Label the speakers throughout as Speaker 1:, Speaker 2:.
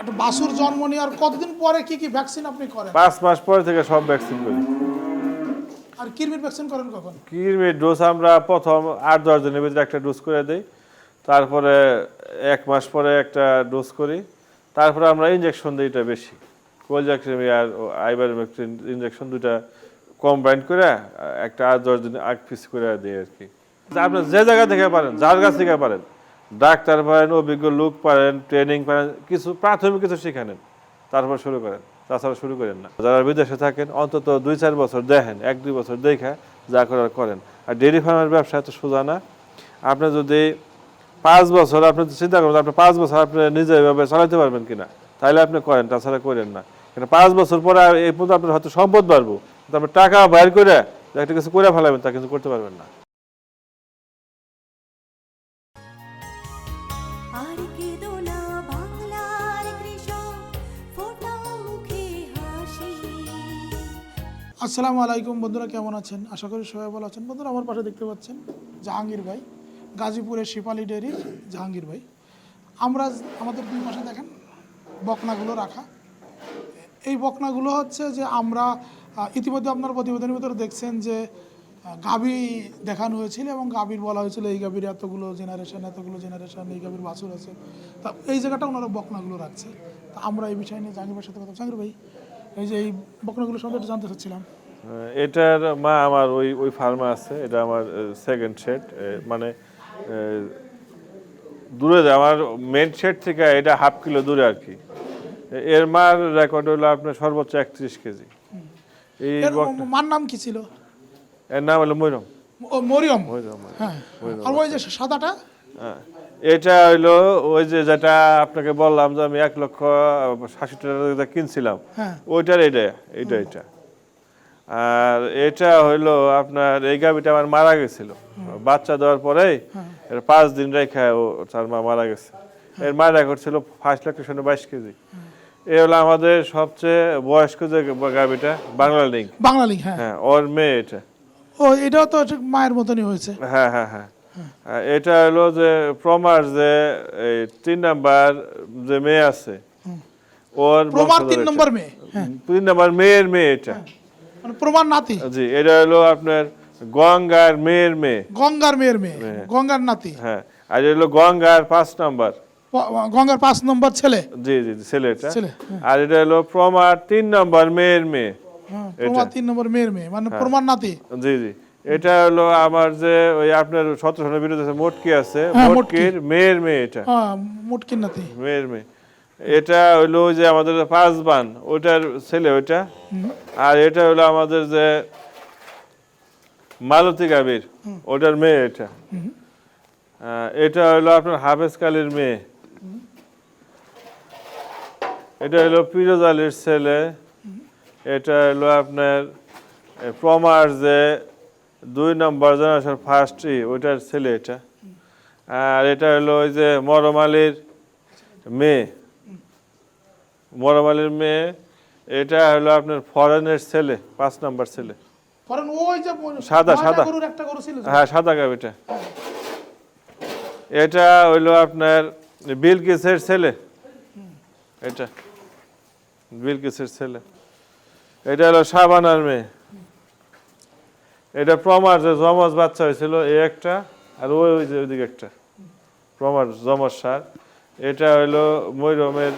Speaker 1: একটা বাসুর জন্ম নেওয়ার কতদিন পরে কি কি ভ্যাকসিন আপনি করেন?
Speaker 2: পাঁচ মাস পরে থেকে সব ভ্যাকসিন করি।
Speaker 1: আর কিরমির ভ্যাকসিন করেন কখন?
Speaker 2: কৃমির ডোজ আমরা প্রথম আট দশ দিনের ভিতরে একটা ডোজ করে দিই। তারপরে এক মাস পরে একটা ডোজ করি। তারপরে আমরা ইঞ্জেকশন দিই এটা বেশি। কোলজাক্রিমি আর আইবারমেক্টিন ইঞ্জেকশন দুটা কম্বাইন করে একটা আট দশ দিন আগ পিস করে দিই আর কি। আপনি যে জায়গা থেকে পারেন যার কাছ থেকে পারেন ডাক্তার পারেন, অভিজ্ঞ লোক পারেন, ট্রেনিং পারেন, কিছু প্রাথমিক কিছু শিখানেন তারপর শুরু করেন। তাছাড়া শুরু করেন না। যারা বিদেশে থাকেন, অন্তত দুই চার বছর দেখেন, এক দুই বছর দেখা যা করার করেন। আর ডেয়ারি ফার্মের ব্যবসা এত সোজা না। আপনি যদি পাঁচ বছর আপনি চিন্তা করেন, আপনি পাঁচ বছর আপনি নিজে এভাবে চালাতে পারবেন কিনা? তাহলে আপনি করেন, তাছাড়া করেন না। কিন্তু পাঁচ বছর পরে এই পর্যন্ত আপনার হয়তো সম্পদ বাড়বো। আপনি টাকা বাইর করে একটা কিছু করে ফেলাবেন, তা কিন্তু করতে পারবেন না।
Speaker 1: আসসালামু আলাইকুম বন্ধুরা, কেমন আছেন? আশা করি সবাই ভালো আছেন। বন্ধুরা, আমার পাশে দেখতে পাচ্ছেন জাহাঙ্গীর ভাই, গাজীপুরের শিপালি ডেয়ারির জাহাঙ্গীর ভাই। আমরা আমাদের দুই পাশে দেখেন, বকনাগুলো রাখা। এই বকনাগুলো হচ্ছে যে আমরা ইতিমধ্যে আপনার প্রতিবেদনের ভিতরে দেখছেন যে গাভী দেখানো হয়েছিল এবং গাভীর বলা হয়েছিল, এই গাভীর এতগুলো জেনারেশন এতগুলো জেনারেশন এই গাভীর বাছুর আছে। তা এই জায়গাটা ওনারা বকনাগুলো রাখছে। তা আমরা এই বিষয় নিয়ে জাহাঙ্গীর ভাইয়ের সাথে কথা জাহাঙ্গীর ভাই এই যে এই বকনাগুলো একটু জানতে চাচ্ছিলাম।
Speaker 2: এটার মা আমার ওই ওই ফার্মে আছে এটা আমার সেকেন্ড শেড মানে দূরে যায়। আমার মেন শেড থেকে এটা হাফ কিলো দূরে আর কি। এর মার রেকর্ড হলো আপনার সর্বোচ্চ একত্রিশ কেজি। এই
Speaker 1: মার নাম কি ছিল?
Speaker 2: এর নাম হলো ময়ূরম
Speaker 1: ও মরিয়ম। হ্যাঁ। আর ওই যে সাদাটা?
Speaker 2: হ্যাঁ। এটা হইল ওই যে যেটা আপনাকে বললাম যে আমি এক লক্ষ ষাষট্টি টাকা কিনছিলাম।
Speaker 1: হ্যাঁ।
Speaker 2: ওইটার এটা এটা এটা। আর এটা হইল আপনার এই গাভিটা আমার মারা গেছিল। বাচ্চা দেওয়ার পরেই এর পাঁচ দিন রেখে ও তার মা মারা গেছে। এর মা রেকর্ড ছিল ফার্স্ট ল্যাকটেশন বাইশ কেজি। এ হলো আমাদের সবচেয়ে বয়স্ক যে গাভিটা বাংলা লিঙ্ক
Speaker 1: বাংলা লিঙ্ক হ্যাঁ।
Speaker 2: হ্যাঁ ওর মেয়ে এটা।
Speaker 1: ও এটাও তো ঠিক মায়ের মতনই হয়েছে।
Speaker 2: হ্যাঁ হ্যাঁ হ্যাঁ। এটা হলো যে প্রমার যে এই তিন নাম্বার যে মেয়ে আছে ওর
Speaker 1: প্রমাণ তিন
Speaker 2: এটা।
Speaker 1: মেয়ে হ্যাঁ।
Speaker 2: তিন নাম্বার মেয়ের মেয়ে এটা।
Speaker 1: মানে প্রমাণ নাতি।
Speaker 2: জি এটা হলো আপনার গঙ্গার মেয়ের মেয়ে।
Speaker 1: গঙ্গার মেয়ের মেয়ে
Speaker 2: হ্যাঁ।
Speaker 1: গঙ্গার নাতি।
Speaker 2: হ্যাঁ আর এটা হলো গঙ্গার পাঁচ নাম্বার।
Speaker 1: গঙ্গার পাঁচ নম্বর ছেলে।
Speaker 2: জি জি
Speaker 1: ছেলে, হ্যাঁ।
Speaker 2: আর এটা হলো প্রমার তিন নাম্বার মেয়ের মেয়ে।
Speaker 1: প্রমাণ তিন নম্বর মেয়ের মেয়ে মানে। প্রমাণ নাতি।
Speaker 2: জি জি। এটা হলো আমার যে ওই আপনার সতেরো সনের বিরুদ্ধে আছে মোটকি আছে
Speaker 1: হ্যাঁ,
Speaker 2: মোটকির মেয়ের মেয়ে এটা।
Speaker 1: হ্যাঁ মুটকির নাতি।
Speaker 2: মেয়ের মেয়ে। এটা হইল ওই যে আমাদের পাঁচ বান ওইটার ছেলে ওইটা। আর এটা হলো আমাদের যে মালতী গাভীর ওটার মেয়ে এটা। এটা হলো আপনার হাফেজ কালীর মেয়ে। এটা হলো পিরোজ আলীর ছেলে। এটা হলো আপনার প্রমার যে দুই নম্বর জেনারেশন ফার্স্ট ওইটার ছেলে এটা। আর এটা হলো ওই যে মরম আলীর মেয়ে। মরম আলীর মেয়ে এটা হলো আপনার ফরেনের ছেলে পাঁচ নম্বর ছেলে। সাদা, সাদা। হ্যাঁ সাদা গাবিটা এটা। হইল আপনার বিলকিসের ছেলে। এটা বিলকিসের ছেলে। এটা হলো সাবানার মেয়ে। এটা প্রমার যে জমজ বাচ্চা হয়েছিল, এই একটা, আর ওই ওই যে ওইদিকে একটা। প্রমার জমজ সার। এটা হইল ময়ূরমের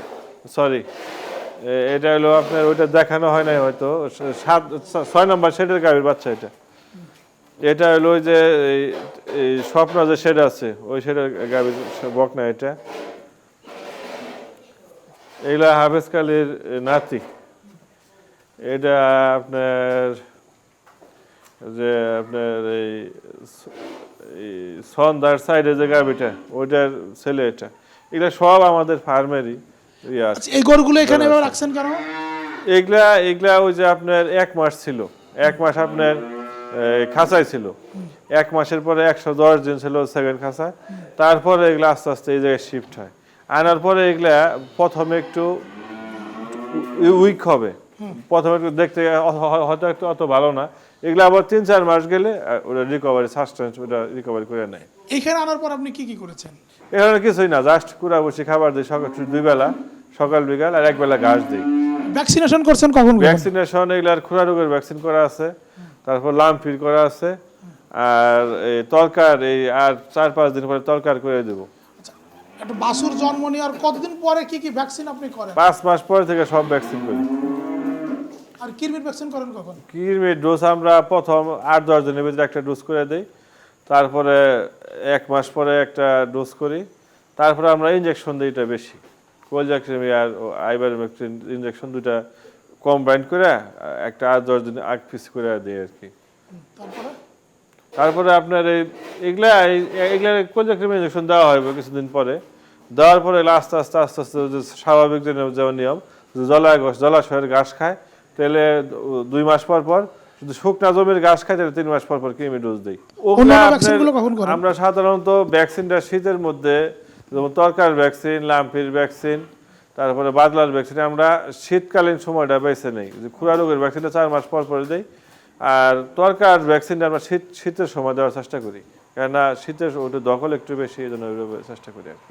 Speaker 2: সরি এটা হলো আপনার ওইটা দেখানো হয় নাই হয়তো। সাত ছয় নম্বর সেটের গাড়ির বাচ্চা এটা। এটা হলো ওই যে এই- স্বপ্ন যে শেড আছে, ওই শেডের গাভীর বকনা এটা। এগুলা হাফেজ কালীর নাতি। এটা আপনার যে আপনার এই সন্ধ্যার সাইডে যে গাভীটা ওইটার ছেলে এটা। এগুলা সব আমাদের ফার্মেরই ইয়ে
Speaker 1: আচ্ছা, এই গরুগুলো এখানে রাখছেন কেন?
Speaker 2: এগুলা এগুলা ওই যে আপনার এক মাস ছিল। এক মাস আপনার খাঁচায় ছিল। এক মাসের পরে একশো দশ দিন ছিল সেকেন্ড খাঁচা। তারপরে এগুলা আস্তে আস্তে এই জায়গায় শিফট হয়। আনার পরে এগুলা প্রথমে একটু উইক হবে। প্রথমে একটু দেখতে হয়তো একটু অত ভালো না। এগুলা আবার তিন চার মাস গেলে ওটা রিকভারি সাস্টেন্স ওটা রিকভারি করে নেয়।
Speaker 1: এখানে আনার পর আপনি কি কি করেছেন?
Speaker 2: এখানে কিছুই না জাস্ট কুড়া বসে খাবার দিই সকাল দুই বেলা সকাল বিকাল আর একবেলা ঘাস দিই।
Speaker 1: ভ্যাকসিনেশন করছেন কখন?
Speaker 2: ভ্যাকসিনেশন এগুলার খুরা রোগের ভ্যাকসিন করা আছে তারপর লামফির করা আছে আর এই তরকার এই আর চার পাঁচ দিন পরে তরকার করে দেবো।
Speaker 1: আচ্ছা, একটা বাসুর জন্ম নেওয়ার কতদিন পরে কি কি ভ্যাকসিন আপনি করেন?
Speaker 2: পাঁচ মাস পরে থেকে সব ভ্যাকসিন করি।
Speaker 1: আর কিরমির ভ্যাকসিন করেন কখন?
Speaker 2: কৃমির ডোজ আমরা প্রথম আট দশ দিনের ভিতরে একটা ডোজ করে দিই। তারপরে এক মাস পরে একটা ডোজ করি। তারপরে আমরা ইঞ্জেকশন দিই এটা বেশি। কোলজাক্রিমি আর আইবারমেকটিন ইঞ্জেকশন দুটা কম্বাইন করে একটা আট দশ দিন আগ পিস করে দিই আর কি।
Speaker 1: তারপরে?
Speaker 2: আপনার এই এগুলা এগুলা কোলজাক্রিমি ইঞ্জেকশন দেওয়া হয় কিছুদিন পরে। দেওয়ার পরে আস্তে আস্তে আস্তে আস্তে স্বাভাবিক যে নিয়ম জলায় জলাশয়ের ঘাস খায় তাহলে দুই মাস পর পর যদি শুকনা জমির ঘাস খায় তাহলে তিন মাস পর পর কৃমি ডোজ দিই? আমরা সাধারণত ভ্যাকসিনটা শীতের মধ্যে যেমন তরকার ভ্যাকসিন লাম্পির ভ্যাকসিন তারপরে বাদলার ভ্যাকসিন আমরা শীতকালীন সময়টা বেছে নেই। যে খুরা রোগের ভ্যাকসিনটা চার মাস পর পরে দেই আর তরকার ভ্যাকসিনটা আমরা শীত শীতের সময় দেওয়ার চেষ্টা করি। কেননা শীতের ওটা দখল একটু বেশি এই জন্য চেষ্টা করি আর কি।